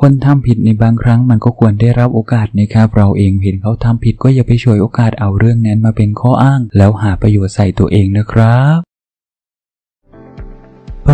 คนทำผิดในบางครั้งมันก็ควรได้รับโอกาสนะครับ เราเองเห็นเขาทำผิดก็อย่าไปฉวยโอกาสเอาเรื่องนั้นมาเป็นข้ออ้าง แล้วหาประโยชน์ใส่ตัวเองนะครับ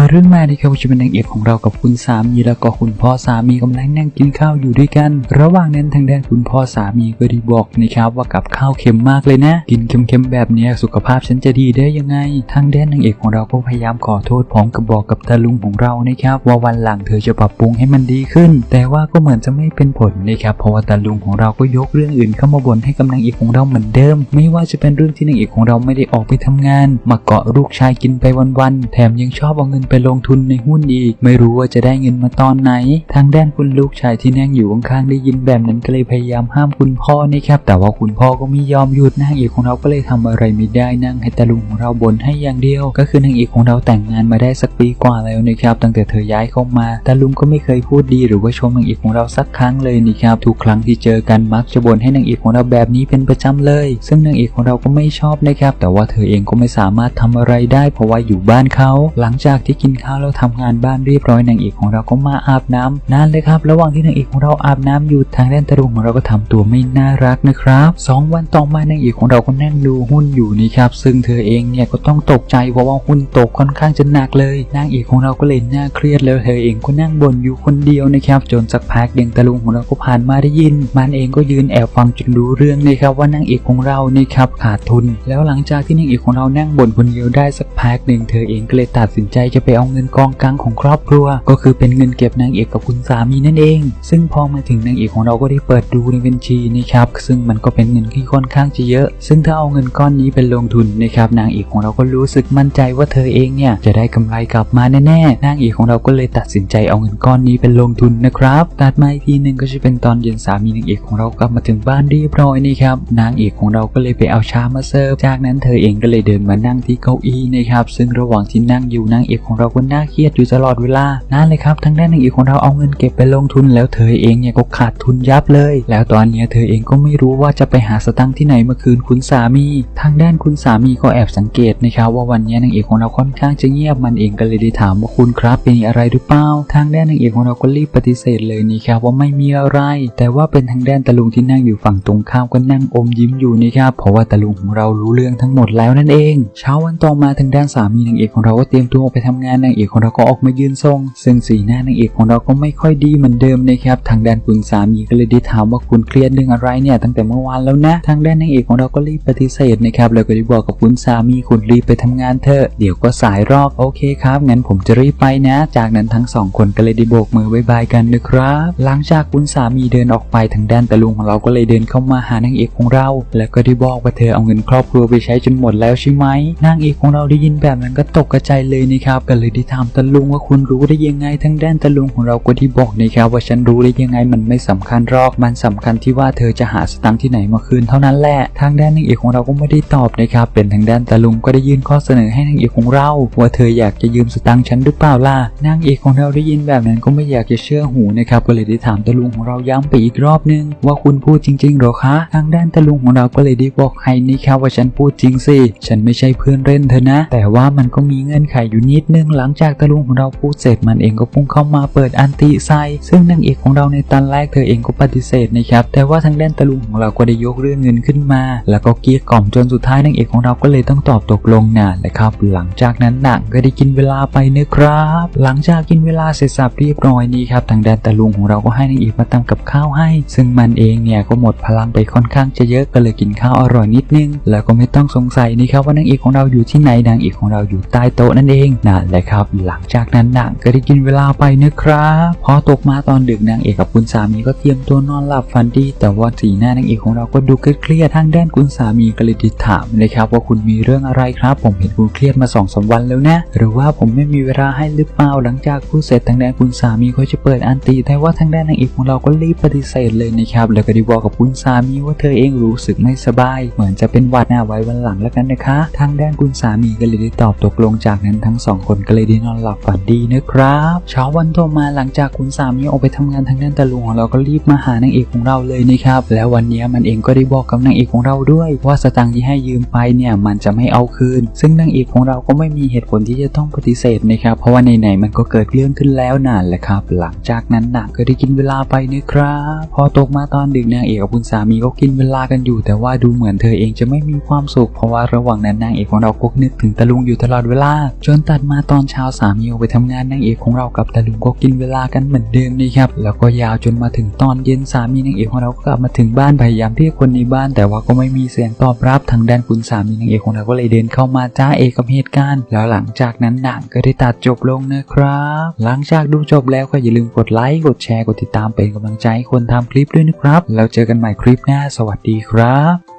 เรื่องมาที่เขาจะเป็นนางเอกของเรากับคุณสามีแล้วก็คุณพ่อสามีกำลังนั่งกินข้าวอยู่ด้วยกัน ระหว่างนั้นทางด้านคุณพ่อสามีก็ได้บอกนะครับว่ากับข้าวเค็มมากเลยนะ กินเค็มๆแบบนี้สุขภาพฉันจะดีได้ยังไง ทางด้านนางเอกของเราก็พยายามขอโทษพร้อมกับบอกกับตาลุงของเรานะครับว่าวันหลังเธอจะปรับปรุงให้มันดีขึ้น แต่ว่าก็เหมือนจะไม่เป็นผลนะครับเพราะว่าตาลุงของเราก็ยกเรื่องอื่นเข้ามาบ่นให้กำลังเอกของเราเหมือนเดิม ไม่ว่าจะเป็นเรื่องที่นางเอกของเราไม่ได้ออกไปทำงาน มาเกาะลูกชายกินไปวันๆแถมยังชอบเอาเงินไปลงทุนในหุ้นอีก ไม่รู้ว่าจะได้เงินมาตอนไหน ทางด้านคุณลูกชายที่นั่งอยู่ข้างๆได้ยินแบบนั้นก็เลยพยายามห้ามคุณพ่อนะครับ แต่ว่าคุณพ่อก็ไม่ยอมหยุดนางเอกของเราก็เลยทำอะไรไม่ได้นั่งให้ตาลุงของเราบ่นให้อย่างเดียว ก็คือนางเอกของเราแต่งงานมาได้สักปีกว่าแล้วนะครับ ตั้งแต่เธอย้ายเข้ามาตาลุงก็ไม่เคยพูดดีหรือว่าชมนางเอกของเราสักครั้งเลยนะครับทุกครั้งที่เจอกันมักจะบ่นให้นางเอกของเราแบบนี้เป็นประจำเลย ซึ่งนางเอกของเราก็ไม่ชอบนะครับ แต่ว่าเธอเองก็ไม่สามารถทำอะไรได้ เพราะว่าอยู่บ้านเขาหลังจากที่กิินข้าวแล้วทำงานบ้านเรียบร้อยนางเอกของเราก็มาอาบน้ำนั่นเลยครับ ระหว่างที่นางเอกของเราอาบน้ำอยู่ทางด้านตาลุงของเราก็ทำตัวไม่น่ารักนะครับสองวันต่อมานางเอกของเราก็นั่งดูหุ้นอยู่นี่ครับ ซึ่งเธอเองเนี่ยก็ต้องตกใจเพราะว่าหุ้นตกค่อนข้างจะหนักเลยนางเอกของเราก็เลยน่าเครียดแล้วเธอเองก็นั่งบ่นอยู่คนเดียวนะครับ จนสักพักเดียงตาลุงของเราก็ผ่านมาได้ยิน มันเองก็ยืนแอบฟังจนรู้เรื่องเลยครับว่านางเอกของเรานี่ครับขาดทุน แล้วหลังจากที่นางเอกของเรานั่งบ่นคนเดียวได้สักพักหนึ่งเธอเองก็เลยตัดสินใจจะไปเอาเงินกองกลางของครอบครัว ก็คือเป็นเงินเก็บนางเอกกับคุณสามีนั่นเอง ซึ่งพอมาถึงนางเอกของเราก็ได้เปิดดูในบัญชีนะครับซึ่งมันก็เป็นเงินที่ค่อนข้างจะเยอะ ซึ่งถ้าเอาเงินก้อนนี้เป็นลงทุนนะครับนางเอกของเราก็รู้สึกมั่นใจว่าเธอเองเนี่ยจะได้กำไรกลับมาแน่ๆนางเอกของเราก็เลยตัดสินใจเอาเงินก้อนนี้เป็นลงทุนนะครับตัดมาอีกทีหนึ่งก็จะเป็นตอนเย็นสามีนางเอกของเรากลับมาถึงบ้านเรียบร้อยนี่ครับนางเอกของเราก็เลยไปเอาชามาเสิร์ฟจากนั้นเธอเองก็เลยเดินมานั่งที่เก้าอี้นะครับซึ่งระหว่างที่นั่งอยู่นางเอกของเราก็น่าเครียดอยู่ตลอดเวลา นั่นเลยครับ ทั้งด้านนางเอกของเราเอาเงินเก็บไปลงทุน แล้วเธอเองเนี่ยก็ขาดทุนยับเลย แล้วตอนนี้เธอเองก็ไม่รู้ว่าจะไปหาสตังค์ที่ไหนมาคืนคุณสามี ทางด้านคุณสามีก็แอบสังเกตนะครับว่าวันนี้นางเอกของเราค่อนข้างจะเงียบมันเองก็เลยได้ถามว่าคุณครับเป็นอะไรหรือเปล่า ทางด้านนางเอกของเราก็รีบปฏิเสธเลยนี่ครับว่าไม่มีอะไร แต่ว่าเป็นทางด้านตะลุงที่นั่งอยู่ฝั่งตรงข้ามก็นั่งอมยิ้มอยู่นี่ครับเพราะว่าตะลุงของเรารู้เรื่องทั้งหมดแล้วนั่นเอง เช้าวันต่อมาทางด้านสามีนางเอกของเราก็เตรียมตัวออกไปทำงานนางเอกของเราก็ออกมายืนทรง ซึ่งสีหน้านางเอกของเราก็ไม่ค่อยดีเหมือนเดิมนะครับ ทางด้านคุณสามีก็เลยได้ถามว่าคุณเครียดเรื่องอะไรเนี่ยตั้งแต่เมื่อวานแล้วนะ ทางด้านนางเอกของเราก็รีบปฏิเสธนะครับแล้วก็ได้บอกกับคุณสามีคุณรีบไปทำงานเถอะเดี๋ยวก็สายรอกโอเคครับงั้นผมจะรีบไปนะ จากนั้นทั้งสองคนก็เลยได้โบกมือบายบายกันนะครับ หลังจากคุณสามีเดินออกไปทางด้านตะลุงของเราก็เลยเดินเข้ามาหานางเอกของเรา แล้วก็ได้บอกว่าเธอเอาเงินครอบครัวไปใช้จนหมดแล้วใช่ไหมนางเอกของเราได้ยินแบบนั้นก็ตกกระใจเลยนะครับก็เลยได้ถามตะลุงว่าคุณรู้ได้ยังไงทางด้านตะลุงของเราก็ที่บอกนะครับว่าฉันรู้ได้ยังไงมันไม่สำคัญหรอก มันสำคัญที่ว่าเธอจะหาสตังค์ที่ไหนมาคืนเท่านั้นแหละ ทางด้านนางเอกของเราก็ไม่ได้ตอบนะครับเป็นทางด้านตะลุงก็ได้ยื่นข้อเสนอให้นางเอกของเรา ว่าเธออยากจะยืมสตังค์ฉันหรือเปล่าล่ะนางเอกของเราได้ยินแบบนั้นก็ไม่อยากจะเชื่อหูนะครับก็เลยได้ถามตะลุงของเราย้ำไปอีกรอบนึงว่าคุณพูดจริงๆหรอคะ ทางด้านตะลุงของเราก็เลยได้บอกให้นี่ครับว่าฉันพูดจริงสิฉันไม่ใช่เพื่อนเล่นเธอนะ แต่ว่ามันก็มีเงื่อนไขอยู่นิดนึงหลังจากตะลุงของเราพูดเสร็จมันเองก็พุ่งเข้ามาเปิดอันติไซซึ่งนางเอกของเราในตอนแรกเธอเองก็ปฏิเสธนะครับแต่ว่าทางด้านตะลุงของเราก็ได้ยกเรื่องเงินขึ้นมา แล้วก็เกลี้ยกล่อมจนสุดท้ายนางเอกของเราก็เลยต้องตอบตกลงนะและครับ หลังจากนั้นหนังก็ได้กินเวลาไปนะครับ หลังจากกินเวลาเสร็จสับเรียบร้อยนี้ครับทางด้านตะลุงของเราก็ให้นางเอกมาตำกับข้าวให้ ซึ่งมันเองเนี่ยก็หมดพลังไปค่อนข้างจะเยอะก็เลยกินข้าวอร่อยนิดนึง แล้วก็ไม่ต้องสงสัยนี่ครับว่านางเอกของเราอยู่ที่ไหนนางเอกของเราอยู่ใต้โต๊ะนั่นเองนั่นแหละครับ หลังจากนั้นนังก็ได้กินเวลาไปนะครับพอตกมาตอนดึกนางเอกกับคุณสามีก็เตรียมตัวนอนหลับฝันดี แต่ว่าสีหน้านางเอกของเราก็ดูเครียดทางด้านคุณสามีก็เลยติดถามเลยครับว่าคุณมีเรื่องอะไรครับ ผมเห็นคุณเครียดมาสองสามวันแล้วนะหรือว่าผมไม่มีเวลาให้หรือเปล่าหลังจากพูดเสร็จทางด้านคุณสามีก็จะเปิดอันตีแต่ว่าทางด้านนางเอกของเราก็รีบปฏิเสธเลยนะครับแล้วก็ได้บอกกับคุณสามีว่าเธอเองรู้สึกไม่สบาย เหมือนจะเป็นหวัดหน้าไว้วันหลังแล้วกันนะคะ ทางด้านคุณสามีก็เลยได้ตอบตกลงจากนั้นทั้งสองคนก็เลยได้นอนหลับฝันดีนะครับ เช้าวันต่อมาหลังจากคุณสามีออกไปทำงานทางด้านตะลุงของเราก็รีบมาหานางเอกของเราเลยนะครับ แล้ววันนี้มันเองก็ได้บอกกับนางเอกของเราด้วย ว่าสตังค์ที่ให้ยืมไปเนี่ยมันจะไม่เอาคืน ซึ่งนางเอกของเราก็ไม่มีเหตุผลที่จะต้องปฏิเสธนะครับ เพราะว่าไหนๆมันก็เกิดเรื่องขึ้นแล้วนานแหละครับ หลังจากนั้นนางก็ได้กินเวลาไปนะครับพอตกมาตอนดึกนางเอกกับคุณสามีก็กินเวลากันอยู่ แต่ว่าดูเหมือนเธอเองจะไม่มีความสุข เพราะว่าระหว่างนั้นนางเอกของเราก็นึกถึงตะลุงอยู่ตลอดเวลาจนตัดมาตอนอนเช้าสามีออกไปทำงานนางเอกของเรากับตะลุงก็กินเวลากันเหมือนเดิมนะครับแล้วก็ยาวจนมาถึงตอนเย็นสามีนางเอกของเราก็กลับมาถึงบ้านพยายามเรียกคนในบ้าน แต่ว่าก็ไม่มีเสียงตอบรับทางด้านคุณสามีนางเอกของเราก็เลยเดินเข้ามาจ้าเอกกับเหตุการณ์ แล้วหลังจากนั้นหนังก็ได้ตัดจบลงนะครับ หลังจากดูจบแล้วก็อย่าลืมกดไลค์กดแชร์กดติดตามเป็นกำลังใจให้คนทำคลิปด้วยนะครับแล้วเจอกันใหม่คลิปหน้า สวัสดีครับ